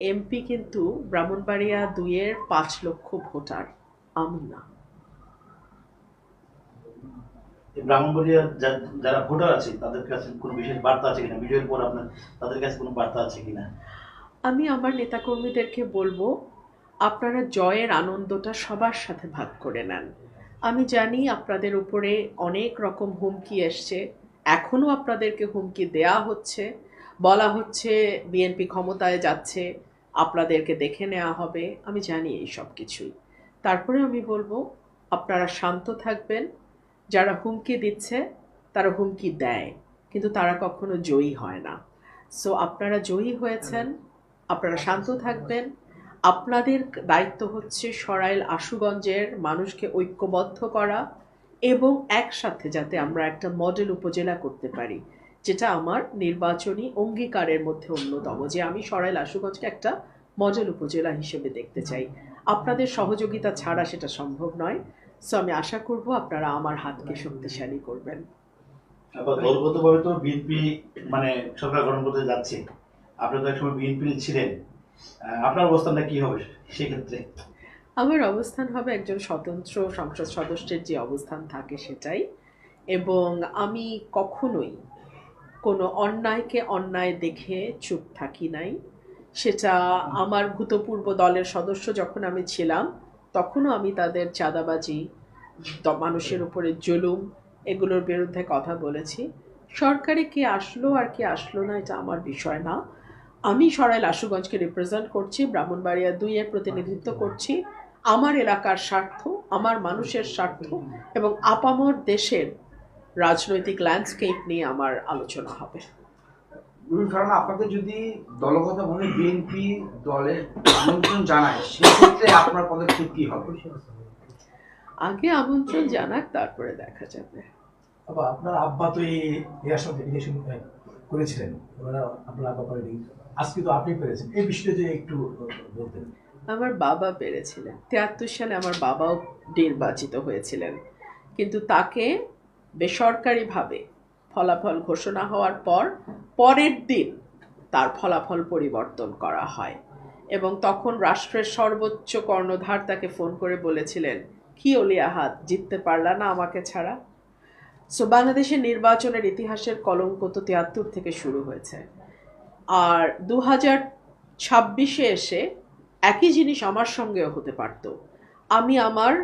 MP কিন্তু ব্রাহ্মণবাড়িয়া দুইয়ের পাঁচ লক্ষ ভোটার। আমি না ব্রাহ্মণবাড়িয়া যারা ভোটার আছে তাদের কাছে কোনো বিশেষ বার্তা আছে কিনা? ভিডিওর পর আপনার তাদের কাছে কোনো বার্তা আছে কিনা? আমি আমার নেতাকর্মীদেরকে বলব আপনারা জয়ের আনন্দটা সবার সাথে ভাগ করে নেন। আমি জানি আপনাদের উপরে অনেক রকম হুমকি এসছে। এখনও আপনাদেরকে হুমকি দেয়া হচ্ছে। বলা হচ্ছে বিএনপি ক্ষমতায় যাচ্ছে। আপনাদেরকে দেখে নেওয়া হবে, আমি জানি এই সব কিছুই। তারপরে আমি বলব, আপনারা শান্ত থাকবেন। যারা হুমকি দিচ্ছে, তারা হুমকি দেয়, কিন্তু তারা কখনো জয়ী হয় না। সো আপনারা জয়ী হয়েছেন, আপনারা শান্ত থাকবেন। আপনাদের দায়িত্ব হচ্ছে সরাইল আশুগঞ্জের মানুষকে ঐক্যবদ্ধ করা এবং একসাথে যাতে আমরা একটা মডেল উপজেলা করতে পারি। যেটা আমার নির্বাচনী অঙ্গীকারের মধ্যে অন্যতম যে আমি সরাইল আশুগঞ্জকে একটা মডেল উপজেলা হিসেবে দেখতে চাই। আপনাদের সহযোগিতা ছাড়া সেটা সম্ভব নয়। সো আমি আশা করব আপনারা আমার হাতকে শক্তিশালী করবেন। দলগতভাবে তো বিএনপি মানে সরকার গঠন করতে যাচ্ছে। আপনি তো একসময় বিএনপি ছিলেন। আপনার অবস্থানটা কি হবে সেক্ষেত্রে? আমার অবস্থান হবে একজন স্বতন্ত্র সংসদ সদস্যের যে অবস্থান থাকে সেটাই। এবং আমি কখনোই কোনো অন্যায়কে অন্যায় দেখে চুপ থাকি নাই। সেটা আমার ভূতপূর্ব দলের সদস্য যখন আমি ছিলাম তখনও আমি তাদের চাঁদাবাজি মানুষের উপরে জুলুম এগুলোর বিরুদ্ধে কথা বলেছি। সরকারে কে আসলো আর কে আসলো না এটা আমার বিষয় না। আমি সরাইল আশুগঞ্জকে রিপ্রেজেন্ট করছি ব্রাহ্মণবাড়িয়া দুইয়ের প্রতিনিধিত্ব করছি। আমার এলাকার স্বার্থ আমার মানুষের স্বার্থ এবং আপামর দেশের রাজনৈতিক ল্যান্ডস্কেপ নিয়ে আমার আলোচনা হবে। ফারহানা আপনাদের যদি দলগতভাবে বিএনপি দলের আমন্ত্রণ জানায় সেক্ষেত্রে আপনার পদক্ষেপ কি হবে? আগে আমন্ত্রণ জানাক তারপরে দেখা যাবে। আবার আপনার আব্বা তো এই ইলেকশন ইলেকশন করেছিলেন। ওনারা আপনার আব্বা করেনি আজকে তো আপনি পেরেছেন। এই বিষয়টা যে একটু বলতেন। আমার বাবা পেরেছিলেন। তিয়াত্তর সালে আমার বাবাও নির্বাচিত হয়েছিলেন। কিন্তু তাকে বেসরকারিভাবে ফলাফল ঘোষণা হওয়ার পর পরের দিন তার ফলাফল পরিবর্তন করা হয় এবং তখন রাষ্ট্রের সর্বোচ্চ কর্ণধার তাকে ফোন করে বলেছিলেন, কি অলিয়াহাত জিততে পারলা না আমাকে ছাড়া? সো বাংলাদেশের নির্বাচনের ইতিহাসের কলঙ্ক তো তিয়াত্তর থেকে শুরু হয়েছে। আর দু হাজার ছাব্বিশে এসে একই জিনিস আমার সঙ্গেও হতে পারত। আমি আমার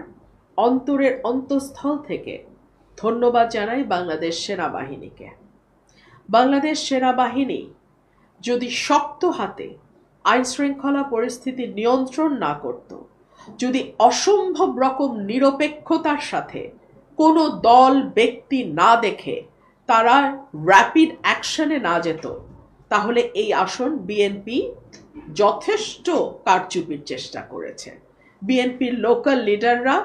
অন্তরের অন্তঃস্থল থেকে ধন্যবাদ জানাই বাংলাদেশ সেনাবাহিনীকে। বাংলাদেশ সেনাবাহিনী যদি শক্ত হাতে আইন শৃঙ্খলা পরিস্থিতি নিয়ন্ত্রণ না করত, যদি অসম্ভব রকম নিরপেক্ষতার সাথে কোনো দল ব্যক্তি না দেখে তারা র্যাপিড অ্যাকশনে না যেত, তাহলে এই আসন বিএনপি যথেষ্ট কারচুপির চেষ্টা করেছে। বিএনপির লোকাল লিডাররা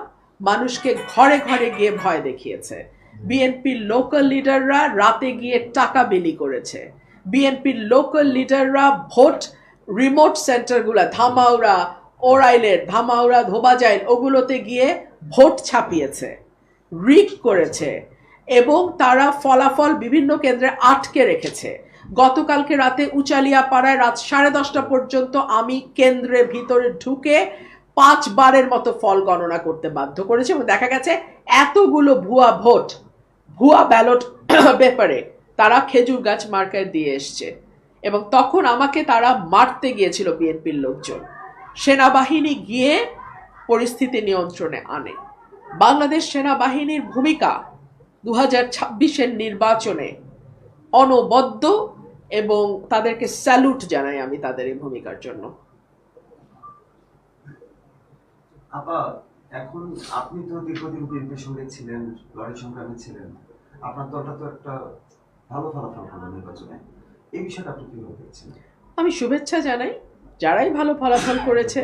মানুষকে ঘরে ঘরে গিয়ে ভয় দেখিয়েছে। বিএনপির লোকাল লিডাররা রাতে গিয়ে টাকা বিলি করেছে। বিএনপির লোকাল লিডাররা ভোট রিমোট সেন্টারগুলো ধামাউড়া ওরাইলের ধামাউড়া ধোবাজাইল, ওগুলোতে গিয়ে ভোট ছাপিয়েছে রিক করেছে এবং তারা ফলাফল বিভিন্ন কেন্দ্রে আটকে রেখেছে। গতকালকে রাতে উচালিয়া পাড়ায় রাত সাড়ে দশটা পর্যন্ত আমি কেন্দ্রের ভিতরে ঢুকে পাঁচবারের মতো ফল গণনা করতে বাধ্য করেছে এবং দেখা গেছে এতগুলো ভুয়া ভোট, ভুয়া ব্যালট ব্যাপারে তারা খেজুর গাছ মার্কায় দিয়ে এসছে এবং তখন আমাকে তারা মারতে গিয়েছিল বিএনপির লোকজন। সেনাবাহিনী গিয়ে পরিস্থিতি নিয়ন্ত্রণে আনে। বাংলাদেশ সেনাবাহিনীর ভূমিকা দু হাজার নির্বাচনে অনবদ্য এবং তাদেরকে স্যালুট জানাই আমি তাদের এই ভূমিকার জন্য। আপা, এখন আপনি তো দীর্ঘদিন বিএনপির সঙ্গে ছিলেন, লড়াই সংগ্রামে ছিলেন। আপনার দলটা তো একটা ভালো ফলাফল করল নির্বাচনে। এই বিষয়টা আপনি আমি শুভেচ্ছা জানাই, যারাই ভালো ফলাফল করেছে,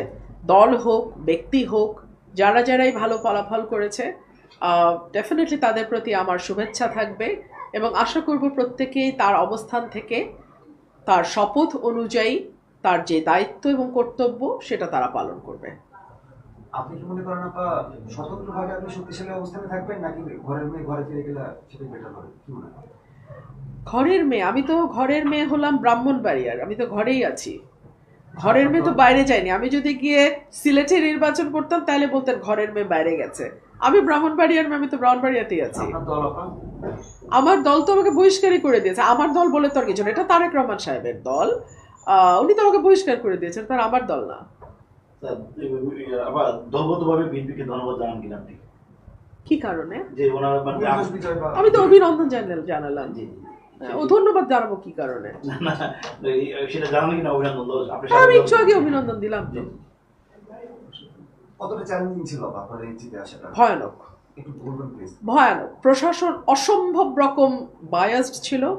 দল হোক, ব্যক্তি হোক, যারা যারাই ভালো ফলাফল করেছে ডেফিনেটলি তাদের প্রতি আমার শুভেচ্ছা থাকবে এবং আশা করব প্রত্যেকেই তার অবস্থান থেকে তার শপথ অনুযায়ী তার যে দায়িত্ব এবং কর্তব্য সেটা তারা পালন করবে। আপনি কি মনে করেন আপা স্বতন্ত্রভাবে আপনি শক্তিশালী অবস্থানে থাকবেন নাকি ঘরের মেয়ে ঘরে ফিরে গেলে সেটাই বেটার হবে? কি মনে হয় ঘরের মেয়ে আমি তো ঘরের মেয়ে হলাম ব্রাহ্মণবাড়িয়ার আমি তো ঘরেই আছি। ঘরের মেয়ে তো বাইরে যায়নি। আমি যদি গিয়ে সিলেটে নির্বাচন করতাম তাহলে বলতেন ঘরের মেয়ে বাইরে গেছে। আমি ব্রাহ্মণবাড়িয়ার মেয়ে আমি তো ব্রাহ্মণবাড়িয়াতেই আছি। দল আমার দল তো আমাকে বহিষ্কারই করে দিয়েছে। আমার দল বলে তো আর কিছু না। এটা তারেক রহমান সাহেবের দল। আহ, উনি তো আমাকে বহিষ্কার করে দিয়েছেন। তার আমার দল না। আবার দলগতভাবে বিএনপিকে ধন্যবাদ জানান কিনা আপনি? কি কারণে? যে ওনার মানে নির্দোষ বিজয় বা আমি তো অভিনন্দন জানাল জানালাম। জি, জি। ও ধন্যবাদ জানাব কি কারণে? না, না, এই- সেটা জানান কিনা অভিনন্দন আমি একটু আগে অভিনন্দন দিলাম তো। কতটা চ্যালেঞ্জিং ছিল আপনার এই জিতে আসাটা? ভয়ানক। একটু বলবেন প্লিজ ভয়ানক। প্রশাসন অসম্ভব রকম বায়াসড ছিল।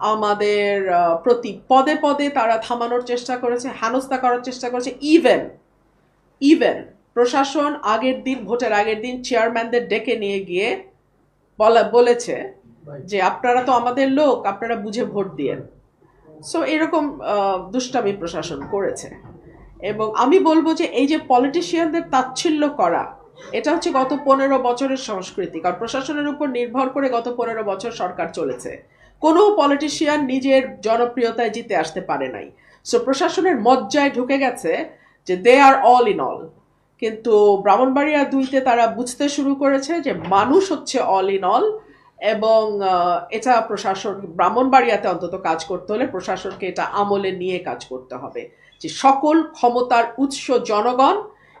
আমাদের প্রতি পদে পদে তারা থামানোর চেষ্টা করেছে, হেনস্থা করার চেষ্টা করেছে। ইভেন ইভেন প্রশাসন আগের দিন, ভোটের আগের দিন চেয়ারম্যানদের ডেকে নিয়ে গিয়ে বলা, বলেছে যে আপনারা তো আমাদের লোক, আপনারা বুঝে ভোট দিয়েন। সো এরকম দুষ্টামি প্রশাসন করেছে। এবং আমি বলব যে এই যে পলিটিশিয়ানদের তাচ্ছিল্য করা, এটা হচ্ছে গত পনেরো বছরের সংস্কৃতি। কারণ প্রশাসনের উপর নির্ভর করে গত পনেরো বছর সরকার চলেছে। কোনো পলিটিশিয়ান নিজের জনপ্রিয়তায় জিতে আসতে পারে নাই। সো প্রশাসনের মজ্জায় ঢুকে গেছে যে they are all in all কিন্তু ব্রাহ্মণবাড়িয়া দুইতে তারা বুঝতে শুরু করেছে যে মানুষ হচ্ছে অল ইন অল এবং এটা প্রশাসন, ব্রাহ্মণবাড়িয়াতে অন্তত কাজ করতে হলে প্রশাসনকে এটা আমলে নিয়ে কাজ করতে হবে। যে সকল ক্ষমতার উৎস জনগণ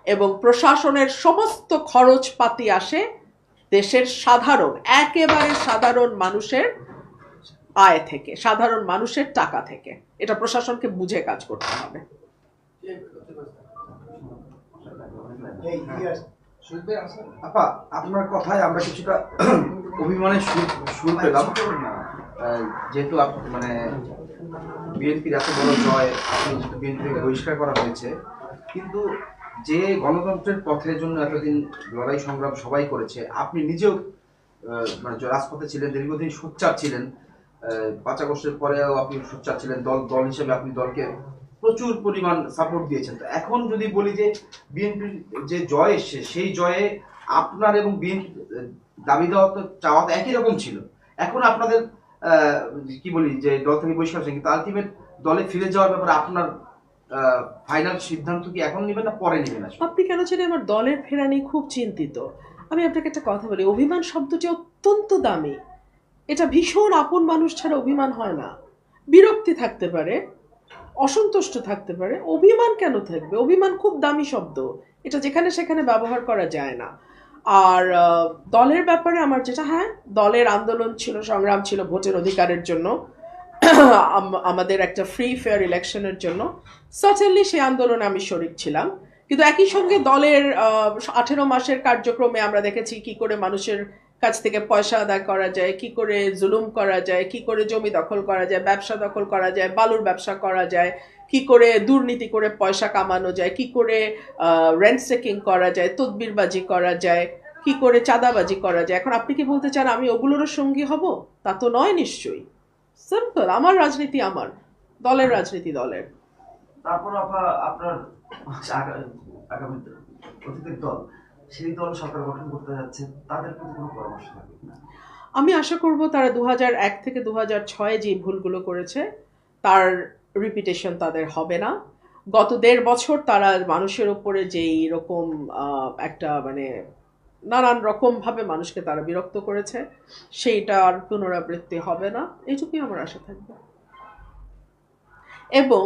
এবং প্রশাসনের সমস্ত খরচপাতি আসে দেশের সাধারণ, একেবারে সাধারণ মানুষের আয় থেকে, সাধারণ মানুষের টাকা থেকে। এটা প্রশাসনকে বুঝে কাজ করতে হবে। আপা, আপনার কথায় আমরা কিছুটা অভিমানের সুর পেলাম। যেহেতু মানে বিএনপির এত বড় জয়, আপনি বিএনপিকে বহিষ্কার করা হয়েছে, কিন্তু যে গণতন্ত্রের পথের জন্য এতদিন লড়াই সংগ্রাম সবাই করেছে, আপনি নিজেও মানে রাজপথে ছিলেন, দীর্ঘদিন সোচ্চার ছিলেন পাঁচ আগস্টের পরেও আপনি সোচ্চার ছিলেন দল দল হিসেবে আপনি দলকে প্রচুর পরিমাণ সাপোর্ট দিয়েছেন। তো এখন যদি বলি যে বিএনপির যে জয় এসছে, সেই জয়ে আপনার এবং বিএনপি দাবি দেওয়া তো, চাওয়া তো একই রকম ছিল। এখন আপনাদের কি বলি যে দল থেকে বহিষ্কার হয়েছে, কিন্তু আলটিমেট দলে ফিরে যাওয়ার ব্যাপারে আপনার ফাইনাল সিদ্ধান্ত কি এখন নেবেন না পরে নেবেন আপনি কেন জানি আমার দলের ফেরা নিয়ে খুব চিন্তিত। আমি আপনাকে একটা কথা বলি, অভিমান শব্দটি অত্যন্ত দামি। এটা ভীষণ আপন মানুষ ছাড়া অভিমান হয় না। বিরক্তি থাকতে পারে, অসন্তুষ্ট থাকতে পারে। অভিমান কেন থাকবে? অভিমান খুব দামি শব্দ। এটা যেখানে সেখানে ব্যবহার করা যায় না। আর দলের ব্যাপারে আমার যেটা হ্যাঁ দলের আন্দোলন ছিল, সংগ্রাম ছিল ভোটের অধিকারের জন্য, আম- আমাদের একটা ফ্রি ফেয়ার ইলেকশনের জন্য। সার্টেনলি সেই আন্দোলনে আমি শরিক ছিলাম। কিন্তু একই সঙ্গে দলের আঠেরো মাসের কার্যক্রমে আমরা দেখেছি কি করে মানুষের কাছ থেকে পয়সা আদায় করা যায়, কি করে জুলুম করা যায়, কি করে জমি দখল করা যায়, ব্যবসা দখল করা যায়, বালুর ব্যবসা করা যায়, কি করে দুর্নীতি করে পয়সা কামানো যায়, কি করে রেন্ট সেকিং করা যায়, তদবিরবাজি করা যায়, কি করে চাঁদাবাজি করা যায়। এখন আপনি কি বলতে চান, আমি ওগুলোরও সঙ্গী হব? তা তো নয় নিশ্চয়ই। সিম্পল আমার রাজনীতি আমার, দলের রাজনীতি দলের। তারপর আপা আপনার আগামী দল। সেই দল সরকার গঠন করতে যাচ্ছে, তাদের প্রতি কোনো পরামর্শ থাকবে আমি আশা করব তারা দু এক থেকে দু ছয়ে যে ভুলগুলো করেছে, তার রিপিটেশন তাদের হবে না। গত দেড় বছর তারা মানুষের উপরে যেই রকম একটা মানে নানান রকমভাবে মানুষকে তারা বিরক্ত করেছে, সেইটা আর পুনরাবৃত্তি হবে না এইটুকুই আমার আশা থাকবে। এবং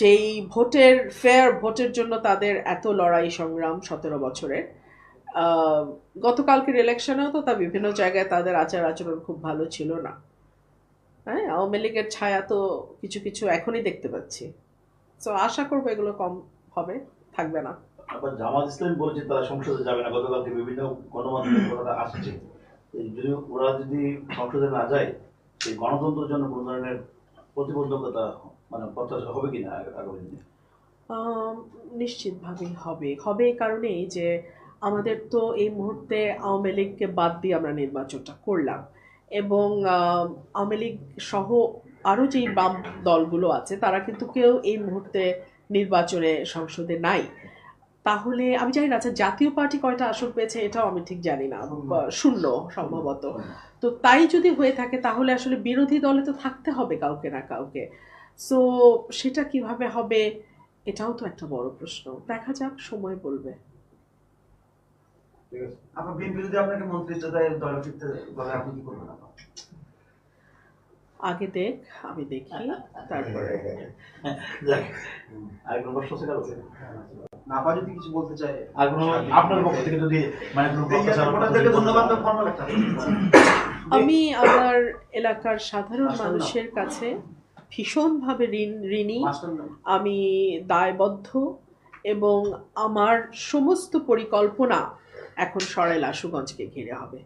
যেই ভোটের ফেয়ার ভোটের জন্য তাদের এত লড়াই সংগ্রাম সতেরো বছরের। গতকালকের ইলেকশনেও তো তা বিভিন্ন জায়গায় তাদের আচার আচরণ খুব ভালো ছিল না। হ্যাঁ আওয়ামী লীগের ছায়া তো কিছু কিছু এখনই দেখতে পাচ্ছি। তো আশা করব এগুলো কম হবে, থাকবে না। আবার জামাত ইসলাম বলেছে তারা সংসদে যাবে না। গতকালকে বিভিন্ন গণমাধ্যমের কথাটা আসছে। যদি ওরা যদি সংসদে না যায়, সেই গণতন্ত্রের জন্য কোনো ধরনের প্রতিবন্ধকতা মানে প্রত্যাশা হবে কিনা আগামী দিনে? নিশ্চিতভাবেই হবে। হবে এই কারণেই যে আমাদের তো এই মুহূর্তে আওয়ামী লীগকে বাদ দিয়ে আমরা নির্বাচনটা করলাম। এবং আওয়ামী লীগ সহ আরও যেই বাম দলগুলো আছে তারা কিন্তু কেউ এই মুহূর্তে নির্বাচনে সংসদে নাই। তাহলে আমি জানি না আচ্ছা জাতীয় পার্টি কয়টা আসন পেয়েছে এটাও আমি ঠিক জানি না। শূন্য। সম্ভবত। তো তাই যদি হয়ে থাকে তাহলে আসলে বিরোধী দলে তো থাকতে হবে কাউকে না কাউকে। সো সেটা কীভাবে হবে? এটাও তো একটা বড় প্রশ্ন। দেখা যাক সময় বলবে। করবেন আগে দেখ আমি দেখি তারপরে? নাপা যদি কিছু বলতে চায় আপনার পক্ষ থেকে যদি মানে ধন্যবাদ আমি আমার এলাকার সাধারণ মানুষের কাছে ভীষণভাবে ঋণ ঋণী। আমি দায়বদ্ধ এবং আমার সমস্ত পরিকল্পনা এখন সরাইল আশুগঞ্জকে ঘিরে হবে।